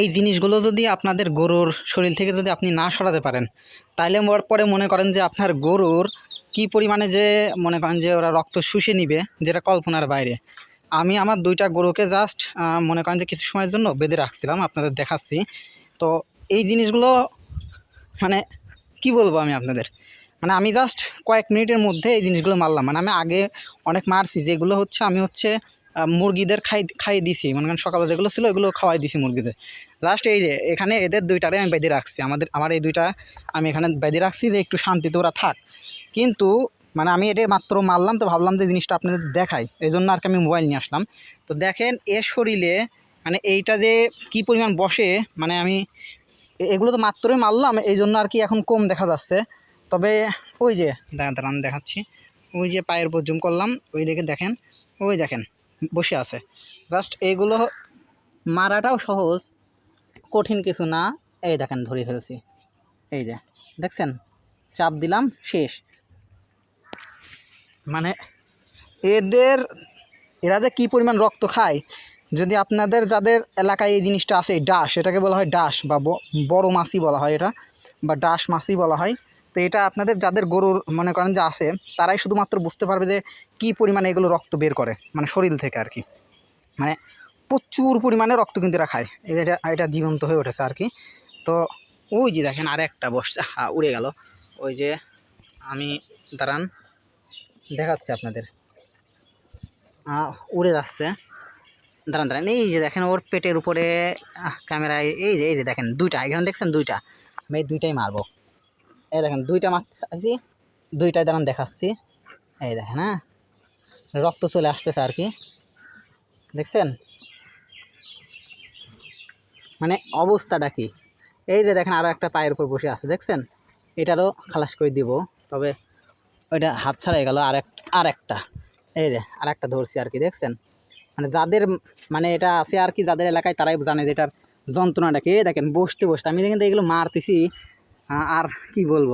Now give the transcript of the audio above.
এই জিনিসগুলো যদি আপনাদের গরুর শরীর থেকে যদি আপনি না সরাতে পারেন, তাইলে পরে মনে করেন যে আপনার গরুর কি পরিমাণে যে মনে করেন যে ওরা রক্ত শুষে নিবে, যেটা কল্পনার বাইরে। আমি আমার দুইটা গরুকে জাস্ট মনে করেন যে কিছু সময়ের জন্য বেঁধে রাখছিলাম, আপনাদের দেখাচ্ছি। তো এই জিনিসগুলো মানে কি বলব আমি আপনাদের? মানে আমি জাস্ট কয়েক মিনিটের মধ্যে এই জিনিসগুলো মারলাম। মানে আমি আগে অনেক মারছি, যেগুলো হচ্ছে আমি হচ্ছে মুরগিদের খাই খাইয়ে দিছি। মনে করেন সকালে যেগুলো ছিল এগুলো খাওয়াই দিছি মুরগিদের। লাস্ট এই যে, এখানে এদের দুইটারে আমি বেঁধে রাখছি। আমাদের আমার এই দুইটা আমি এখানে বেঁধে রাখছি যে, একটু শান্তিতে ওরা থাক। কিন্তু মানে আমি এটা মাত্র মারলাম তো ভাবলাম যে, জিনিসটা আপনাদের দেখাই। এই জন্য আর কি আমি মোবাইল নিয়ে আসলাম। তো দেখেন এর শরীরে মানে এইটা যে কি পরিমাণ বসে মানে আমি এগুলো তো মাত্রই মারলাম, এই জন্য আর কি এখন কম দেখা যাচ্ছে। তবে ওই যে, দাঁড়ান দেখাচ্ছি। ওই যে পায়ের উপর জুম করলাম। ওই দেখে দেখেন, ওই দেখেন। বসে আছে। জাস্ট এগুলো মারাটাও সহজ, কঠিন কিছু না। এই দেখেন ধরে ফেলেছি। এই যে, দেখছেন? চাপ দিলাম, শেষ। মানে এদের, এরা যে কী পরিমাণ রক্ত খায়, যদি আপনাদের যাদের এলাকায় এই জিনিসটা আছে ডাস এটাকে বলা হয় ডাস বা বড় মাছই বলা হয় এটা, বা ডাস মাছই বলা হয় তো এটা আপনাদের যাদের গরুর মনে করেন যে আছে, তারাই শুধুমাত্র বুঝতে পারবে যে কী পরিমাণে এগুলো রক্ত বের করে মানে শরীর থেকে আর কি। মানে প্রচুর পরিমাণে রক্ত কিন্তু এরা খায়। এটা এটা জীবন্ত হয়ে উঠেছে আর কি। তো ওই যে দেখেন আর একটা বসছে, হা, উড়ে গেল। ওই যে আমি, দাঁড়ান, দেখাচ্ছি আপনাদের। উড়ে যাচ্ছে। দাঁড়ান দাঁড়ান, এই যে দেখেন ওর পেটের উপরে ক্যামেরায়, এই যে এই যে দেখেন, দুইটা এখানে দেখছেন দুইটা। আমি এই দুইটাই মারবো। এই দেখেন, দুইটা মারতে চাইছি দুইটাই দাঁড়ান দেখাচ্ছি। এই দেখেন হ্যাঁ? রক্ত চলে আসতেছে আর কি। দেখছেন? মানে অবস্থাটা কি? এই যে দেখেন আরও একটা পায়ের উপর বসে আছে, দেখছেন? এটারও খালাস করে দিব, তবে ওইটা হাত ছাড়াই গেল আর এক আর একটা এই যে আর একটা ধরছি আর কি, দেখছেন? মানে যাদের মানে এটা আছে আর কি, যাদের এলাকায় তারাই জানে যে এটার যন্ত্রণাটাকে এই দেখেন, বসতে বসতে, আমি কিন্তু এগুলো মারতেছি। আর কি বলব?